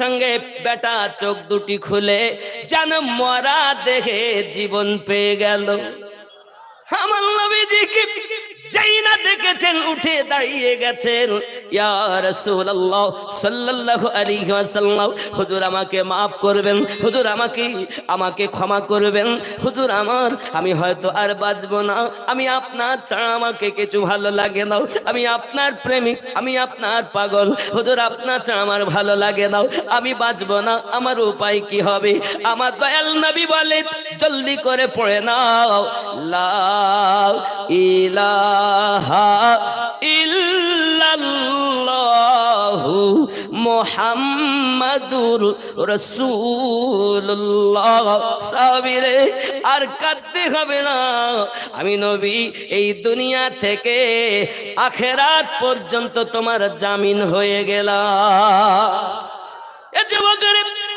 সঙ্গে বেটা চোখ দুটি খুলে যেন মরা দেখে জীবন পেয়ে গেল। আমার নবীজি কি যেই না দেখেছেন, উঠে দাঁড়িয়ে গেছেন। ইয়া আমাকে করবেন আমাকে আমাকে ক্ষমা করবেন। আমার, আমি হয়তো আর বাঁচবো না। আমি আপনার ছাড়া আমাকে কিছু ভালো লাগে না। আমি আপনার প্রেমিক, আমি আপনার পাগল। হুজুর, আপনার ছাড়া আমার ভালো লাগে না। আমি বাঁচবো না। আমার উপায় কি হবে? আমার দয়াল নবী বলে, জলদি করে পড়ে নাও। লা ইলাহা ইল্লাল্লাহু মুহাম্মাদুর রসুল্লাহ সাবিরে আর কাঁদতে হবে না। আমি নবী, এই দুনিয়া থেকে আখেরাত পর্যন্ত তোমার জামিন হয়ে গেলাম। এ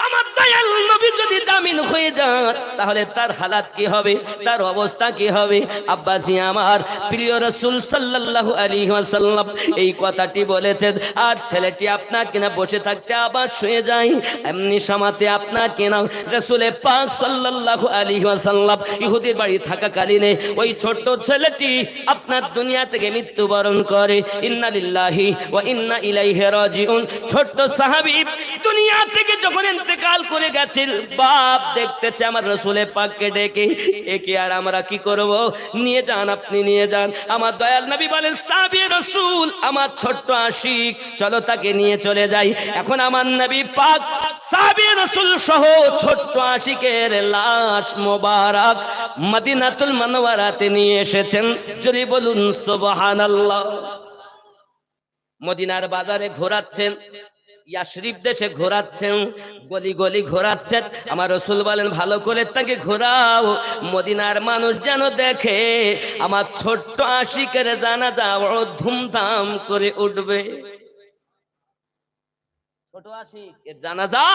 আমার দয়াল নবী যদি জামিন হয়ে যান, তাহলে তার হালাত কি হবে? তার অবস্থা কি হবে? আব্বাসি আমার প্রিয় রসুল সাল্লাল্লাহু আলাইহি ওয়াসাল্লাম এই কথাটি বলেছেন, আর ছেলেটি আপনার কিনা বসে থাকতে আবার শুয়ে যায়, এমনি সমাতে আপনার কিনা রসুলে পাক সাল্লাল্লাহু আলাইহি ওয়াসাল্লাম ইহুদির বাড়ি থাকাকালীনে ওই ছোট্ট ছেলেটি আপনার দুনিয়া থেকে মৃত্যুবরণ করে। ইন্না লিল্লাহি ওয়া ইন্না ইলাইহি রাজিউন। ছোট্ট সাহাবী দুনিয়া থেকে যখন ইন্তেকাল করে গেছেন, বাপ দেখতেছে আমার রসুলে পাককে ডেকে, একে আর আমরা কি করব? নিয়ে যান, আপনি নিয়ে যান। আমার দয়াল নবী বলেন সাবি রসুল, আমার ছোট্ট আশিক, চলো তাকে নিয়ে চলে যাই। এখন আমার নবী পাক সাবি রসুল সহ ছোট্ট আশিকের লাশ মোবারক মদিনাতুল মানওয়ারাতে নিয়ে এসেছেন। যদি বলুন, সুবহানাল্লাহ। মদিনার বাজারে ঘোরাচ্ছেন ইয়াশরিফ দেশে ঘোরাচ্ছেন, গলি গলি ঘোরাচ্ছেন আমার রসুল বলেন, ভালো করে তাকে ঘোরাও। মদিনার মানুষ যেন দেখে, আমার ছোট্ট আশিকের জানা যাও ধুমধাম করে উঠবে। ছোট আশিক, এর জানাজা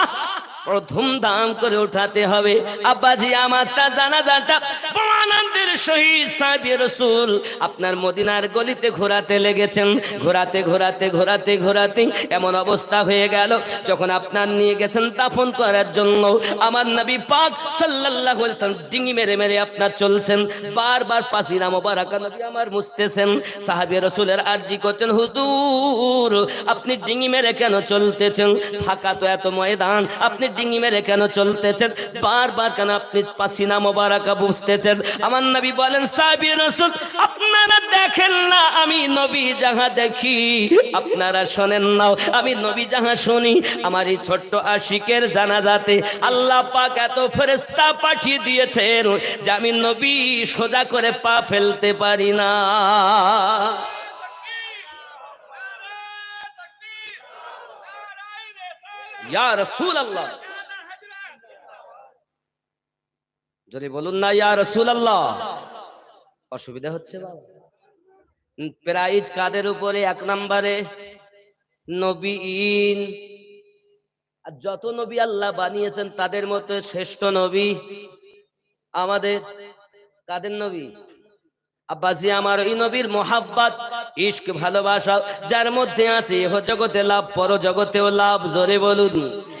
ধুমধাম করে উঠাতে হবে। আব্বাজি, আমার তা জানাজাটা রসুল। আপনার মদিনার গলিতে ঘোরাতে লেগেছেন। ঘোরাতে ঘোরাতে ঘোরাতে ঘোরাতে এমন অবস্থা হয়ে গেল। যখন আপনার নিয়ে গেছেন দাফন করার জন্য, আমার নবী পাক ডিঙি মেরে মেরে আপনার চলছেন। বারবার মোবারকা নবী আমার মুছতেছেন। সাহাবী রাসূলের আরজি করছেন, হুজুর, আপনি ডিঙি মেরে কেন চলতেছেন? ফাঁকা তো এত ময়দান। আপনি ডিঙি মেরে কেন চলতেছেন? বারবার কেন আপনি পাসিনা মোবারকা বুঝতেছেন? আমার নবী বলেন, সাহাবী রাসূল, আপনারা দেখেন না, আমি নবী যাহা দেখি। আপনারা শোনেন না আমি নবী যাহা শুনি। আমার এই ছোট্ট আশিকের জানাজাতে আল্লাহ পাক এত ফেরেশতা পাঠিয়ে দিয়েছেন যে আমি নবী সোজা করে পা ফেলতে পারি না। ইয়া রাসূলুল্লাহ। যদি বলুন না, ইয়া রাসূলুল্লাহ। অসুবিধা হচ্ছে প্রাইজ কাদের উপরে? এক নম্বরে নবীন। আর যত নবী আল্লাহ বানিয়েছেন, তাদের মতো শ্রেষ্ঠ নবী আমাদের কাদের নবী? আব্বাজি, আমার ওই নবীর মোহাব্বত। ইশক, ভালোবাসা, যার মধ্যে আছে এহ জগতে লাভ, পর জগতেও লাভ, জোরে বলুন।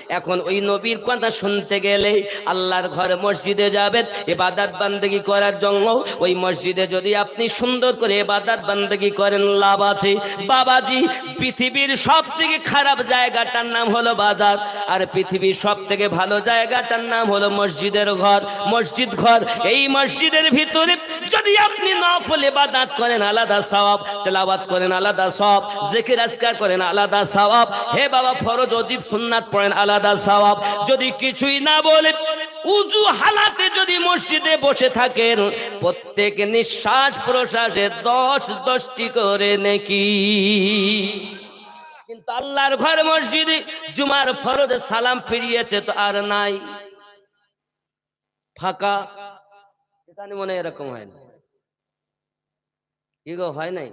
এখন ওই নবীর কথা শুনতে গেলে আল্লাহর ঘর মসজিদে যাবেন এবাদাত বান্দেগি করার জন্য। ওই মসজিদে যদি আপনি সুন্দর করে এবাদাত বান্দেগি করেন, লাভ আছে। বাবাজি, পৃথিবীর সব থেকে খারাপ জায়গাটার নাম হলো বাজার। আর পৃথিবীর সব থেকে ভালো জায়গাটার নাম হলো মসজিদের ঘর, মসজিদ ঘর। এই মসজিদের ভিতরে যদি আপনি নফল ইবাদত করেন, আলাদা সওয়াব। তেলাওয়াত করেন, আলাদা সওয়াব। জিকির আজকার করেন, আলাদা সওয়াব। হে বাবা, ফরজ, অজিব সুন্নাত পড়েন, আলাদা সওয়াব। যদি কিছুই না বলে, উজু হালাতে যদি মসজিদে বসে থাকেন, প্রত্যেক নিঃশ্বাস প্রশ্বাসে দশ দশটি করে নাকি। কিন্তু আল্লাহর ঘর মসজিদে জুমার ফরজে সালাম ফিরিয়েছে তো আর নাই। ফাঁকা। মনে এরকম হয় না। কি গো, হয় নাই?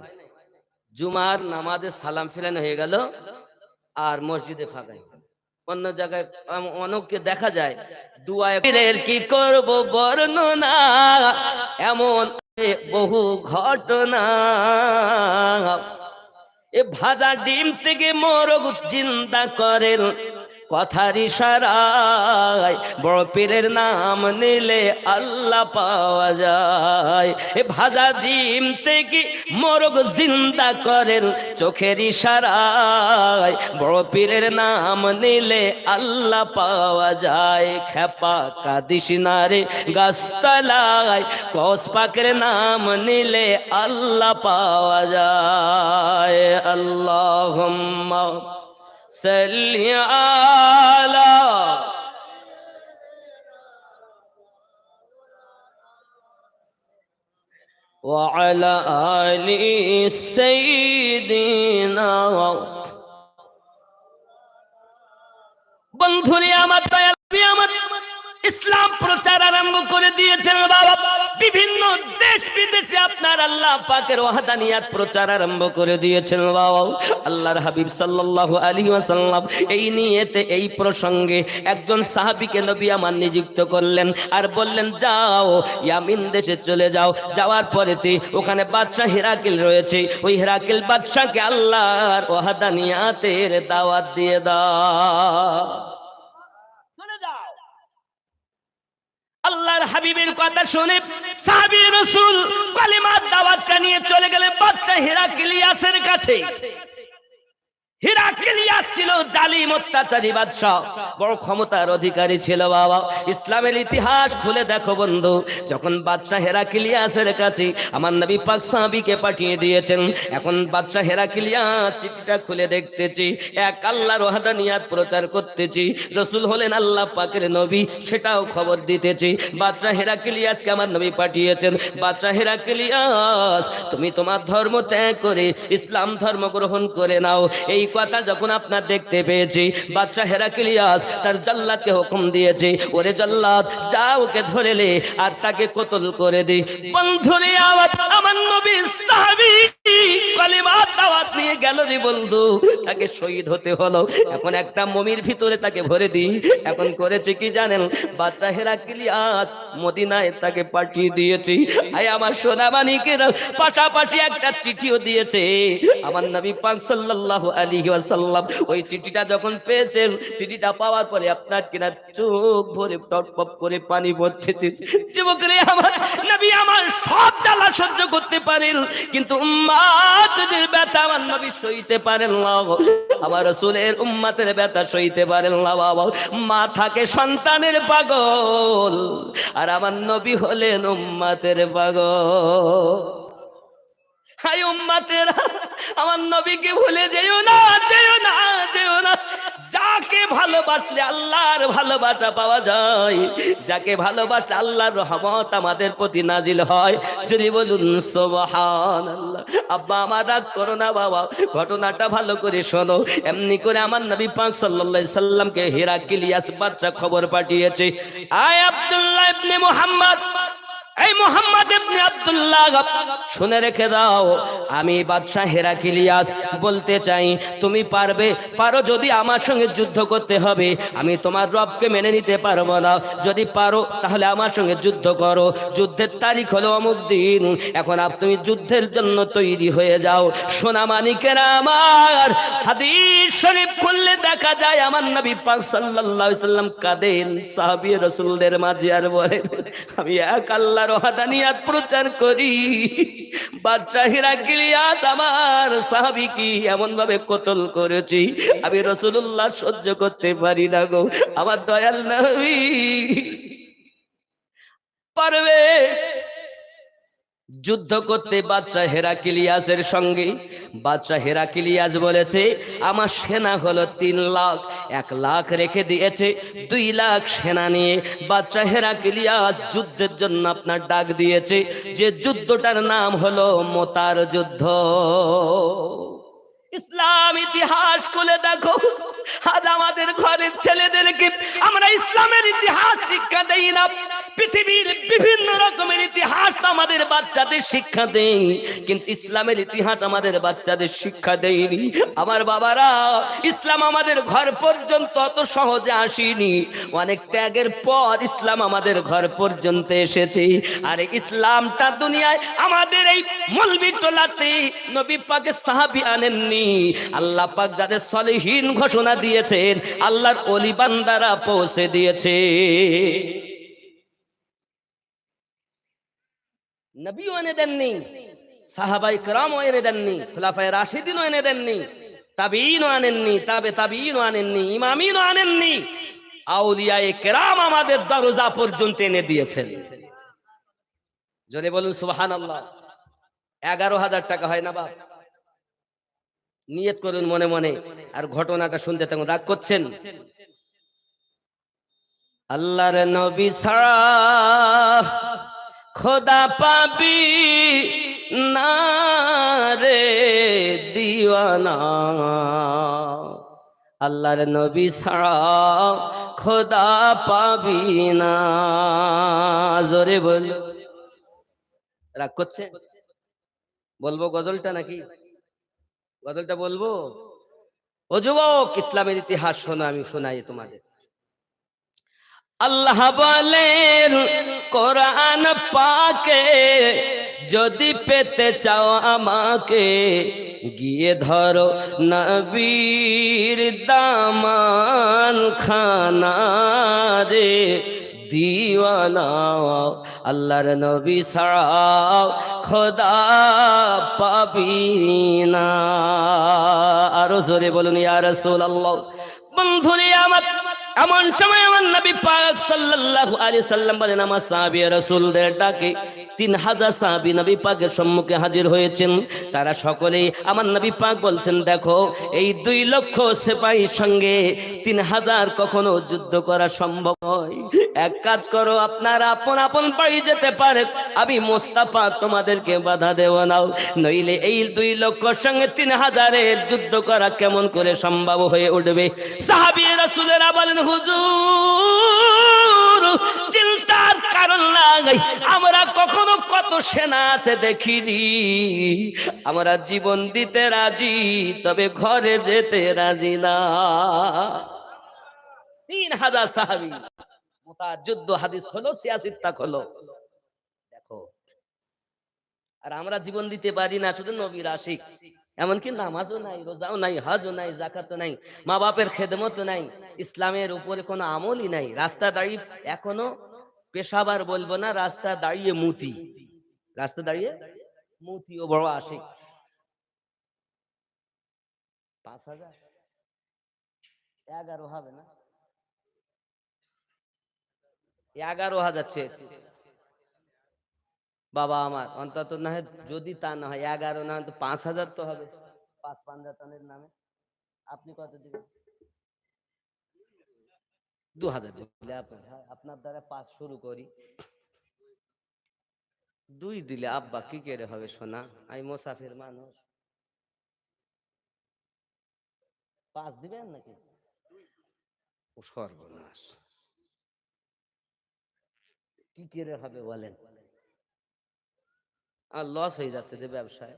জুমার নামাজে সালাম ফেলানো হয়ে গেল আর মসজিদে ফাঁকাই। অন্য জায়গায় অনেককে দেখা যায়, দুয়ায় পীরের কি করব বর্ণনা? এমন বহু ঘটনা। এ ভাজা ডিম থেকে মরগ চিন্তা করেন। কথার ইশারায় বড় পীরের নাম নিলে আল্লাহ পাওয়া যায়। এ ভাজা ডিম থেকে মোরগ জিন্দা করেন চোখের ইশারায়। বড় পীরের নাম নিলে আল্লাহ পাওয়া যায়। খেপা কাদিস নারে গাছতলায়। কস পাকের নাম নিলে আল্লাহ পাওয়া যায়। আল্লাহ صل على وعلى آل سيدنا বন্ধুরে আমার দয়াল নবী আমার ইসলাম প্রচার আরম্ভ করে দিয়েছেন বাবা বিভিন্ন দেশ বিদেশে আপনার আল্লাহ পাকের ওয়াহাদানিয়াত প্রচার আরম্ভ করে দিয়েছেন, বাবা। আল্লাহর হাবিব সাল্লাল্লাহু আলাইহি ওয়াসাল্লাম এই নিয়েতে, এই প্রসঙ্গে একজন সাহাবীকে নবী আমার নিযুক্ত করলেন আর বললেন, যাও, ইয়ামিন দেশে চলে যাও। যাওয়ার পরেতে ওখানে বাদশা হেরাকিল রয়েছে। ওই হেরাকিল বাদশাকে আল্লাহর ওয়াহাদানিয়াতের দাওয়াত দিয়ে দাও চলে যাও আল্লাহর হাবিবের কথা শুনে সাহাবী রাসূল কালিমার দাওয়াতটা নিয়ে চলে গেলেন বাদশা হিরাক্লিয়াসের কাছে। ছিল জালিম অত্যাচারী বাদশা বড় ক্ষমতার অধিকারী ছিল বাবা। ইসলামের ইতিহাস খুলে দেখো বন্ধু, যখন কাছে আমার নবী পাক পাঠিয়ে দিয়েছেন, এখন চিঠিটা খুলে দেখতেছি, এক প্রচার করতেছি, রসুল হলেন আল্লাহ পাকের নবী, সেটাও খবর দিতেছি বাদশা হেরাক্লিয়াসকে আমার নবী পাঠিয়েছেন বাদশা হেরাক্লিয়াস তুমি তোমার ধর্ম ত্যাগ করে ইসলাম ধর্ম গ্রহণ করে নাও, এই কথা যখন আপনার দেখতে পেয়েছি বাচ্চা হেরাকিলিয়াস তার জল্লাদকে হুকুম দিয়েছে, ওরে জল্লাদ, যা ওকে ধরে লে আর তাকে কতল করে দি। বন্ধুরে, আওয়াজ গেল রে বন্ধু, তাকে শহীদ হতে হলো। এখন একটা মমির ভিতরে তাকে ভরে দিই। এখন করেছে কি জানেন? বাচ্চা হেরাক্লিয়াস মদিনায় তাকে পাঠিয়ে দিয়েছি। আই আমার সোনামানিকের পাশাপাশি একটা চিঠিও দিয়েছে। আমার নবী পাক সাল্লাল্লাহু আলাইহি ওয়াসাল্লাম ওই চিঠিটা যখন পেয়েছেন, চিঠিটা পাওয়ার পরে আপনার কিনা চোখ ভরে টপটপ করে পানি পড়তেছে যুবক রে আমার, নবী আমার সব জ্বালা সহ্য করতে পারেন। কিন্তু উম্মাতের ব্যথা আমার নবী সইতে পারেন না আমার রসুলের উম্মাতের ব্যথা সইতে পারেন মা থাকে সন্তানের পাগল, আর আমার নবী হলেন উম্মাতের পাগল। হাই উম্মাতেরা, আমার নবীকে ভুলে যেও না যেও না। ভালোবাসলে আল্লাহর ভালোবাসা পাওয়া যায়। যাকে ভালোবাসলে আল্লাহর রহমত আমাদের প্রতি নাজিল হয়। যদি বলুন, সুবহানাল্লাহ। আব্বা, আমার রাগ করো না বাবা, ঘটনাটা ভালো করে শোনো। এমনি করে আমার নবী পাক সাল্লাল্লাহু আলাইহি সাল্লামকে হিরাকিলিয়াস বাচ্চা খবর পাঠিয়েছে। আয় আব্দুল্লাহ ইবনে মুহাম্মদ এই মোহাম্মদ ইবনে আব্দুল্লাহ, শুনে রেখে দাও, আমি বাদশাহ হেরাকিলিয়াস বলতে চাই, তুমি পারবে? পারো যদি আমার সঙ্গে যুদ্ধ করতে হবে। আমি তোমার রবকে মেনে নিতে পারব না। যদি পারো, তাহলে আমার সঙ্গে যুদ্ধ করো। যুদ্ধের তারিখ হলো অমুক দিন। এখন তুমি যুদ্ধের জন্য তৈরি হয়ে যাও। সোনা মানিকেরা আমার। হাদিস শরীফ খুললে দেখা যায়, আমার নবী পাক সাল্লাল্লাহু আলাইহি সাল্লাম কাঁদেন। সাহাবী রাসূলদের মাঝে আর বলেন, আমি এক আল্লাহর ওয়াহদানিয়াত প্রচার করি। বাদশা হিরাকিলিয়াস আমার সাহাবি কি এমন ভাবে কতল করেছি, আমি রসুল্লাহ সহ্য করতে পারি না গো। আমার দয়াল নবী পারবে। যুদ্ধ করতে বাচ্চা হেরাকিলিয়াসের সঙ্গে। বাচ্চা হেরাকিলিয়াস বলেছে, আমার সেনা হলো তিন লাখ। এক লাখ রেখে দিয়েছে, দুই লাখ সেনা নিয়ে। বাচ্চা হেরাকিলিয়াস যুদ্ধের জন্য আপনার ডাক দিয়েছে, যে যুদ্ধটার নাম হলো মোতার যুদ্ধ। ইসলাম ইতিহাস খুলে দেখো। আজ আমাদের ঘরের ছেলেদেরকে আমরা ইসলামের ইতিহাস শিক্ষা দেই না। পৃথিবীর বিভিন্ন রকমের ইতিহাস আমাদের বাচ্চাদের শিক্ষা দেই কিন্তু ইসলামের ইতিহাস আমাদের বাচ্চাদের শিক্ষা দেয়নি। আমার বাবারা, ইসলাম আমাদের ঘর পর্যন্ত অত সহজে আসেনি। অনেক ত্যাগের পর ইসলাম আমাদের ঘর পর্যন্ত এসেছে। আর ইসলামটা দুনিয়ায় আমাদের এই মলবি টোলাতে নবী পাকে সাহাবি আনেননি। আল্লাহ পাক যাদের সলিহীন ঘোষণা দিয়েছেন, আল্লাহর অলি বান্দারা পৌঁছে দিয়েছে। নবীও এনে দেননি, সাহাবাই কেরামও এনে দেননি, খোলাফায় রাশিদিনও এনে দেননি তাবিনও আনেননি, তাবে তাবিনও আনেননি, ইমামিনও আনেননি, আউলিয়ায়ে কেরাম আমাদের দরজা পর্যন্ত এনে দিয়েছেন। যদি বলুন সুবাহান আল্লাহ এগারো হাজার টাকা হয় না বাপ? নিয়ত করুন মনে মনে, আর ঘটনাটা শুনতে তেমন রাগ করছেন? আল্লাহর নবী ছাড়া খোদা পাবি না রে দিওয়ানা। আল্লাহর নবী ছাড়া খোদা পাবি না। জোরে বল। রাগ করছে? বলব গজলটা নাকি? গজলটা বলব? ও যুবক, ইসলামের ইতিহাস শোনা, আমি শোনাই তোমাদের। আল্লাহ বলেন, কোরআন পাকে যদি পেতে চাও আমাকে, গিয়ে ধরো নবীর দামান খানা রে, দিওয়ানা আল্লাহর নবী ছাড়াও খোদা পাবি না। আরও জোরে বলুন, ইয়া রাসূলুল্লাহ। বন্ধুরে, আমার এমন সময় আমার নবী পাক সাল্লাল্লাহু আলাইহি সাল্লাম বলেন, আমার সাহাবী রাসূলদের ডাকে তিন হাজার সাহাবী নবী পাকের সম্মুখে হাজির হয়েছেন। তারা সকলেই আমার নবী পাক বলছেন, দেখো, এই দুই লক্ষ সিপাহীর সঙ্গে তিন হাজার কখনো যুদ্ধ করা সম্ভব নয়। এক কাজ করো, আপনারা আপন আপন বাড়ি যেতে পারে। আমি মোস্তাফা তোমাদেরকে বাধা দেব নাও নইলে এই দুই লক্ষর সঙ্গে তিন হাজারের যুদ্ধ করা কেমন করে সম্ভব হয়ে উঠবে? সাহাবী হুজুর, চিন্তার কারণ আমরা কখনো কত সেনা আছে দেখিনি। আমরা জীবন দিতে রাজি, তবে ঘরে যেতে রাজি না। তিন হাজার সাহাবি যুদ্ধ হাদিস হলো সিয়াসিত্তা হলো দেখো, আর আমরা জীবন দিতে পারি না, শুধু নবীর আশিক। এমনকি নামাজও নাই, রোজাও নাই, হজও নাই জাকাতও নাই মা বাপের খেদমত নাই, ইসলামের উপরে কোনো আমলই নাই, রাস্তা দাঁড়িয়ে এখনও পেশাবার বলব না, রাস্তা দাঁড়িয়ে মুতি। রাস্তা দাঁড়িয়ে মুতিও বড় আসে পাঁচ হাজার? এগারো হবে না? এগারো হাজার বাবা আমার, অন্তত না হয় যদি তা না হয়, এগারো না তো পাঁচ হাজার তো হবে। পাঁচ পাঞ্জাতনের নামে। আপনি কত দিবেন? দু হাজার আপনার দ্বারা পাঁচ শুরু করি। দুই দিলে, আব্বা কি করে হবে সোনা? আমি মোসাফির মানুষ। পাঁচ দিবেন নাকি? সর্বনাশ। কি করে হবে বলেন? আর লস হয়ে যাচ্ছে যে ব্যবসায়।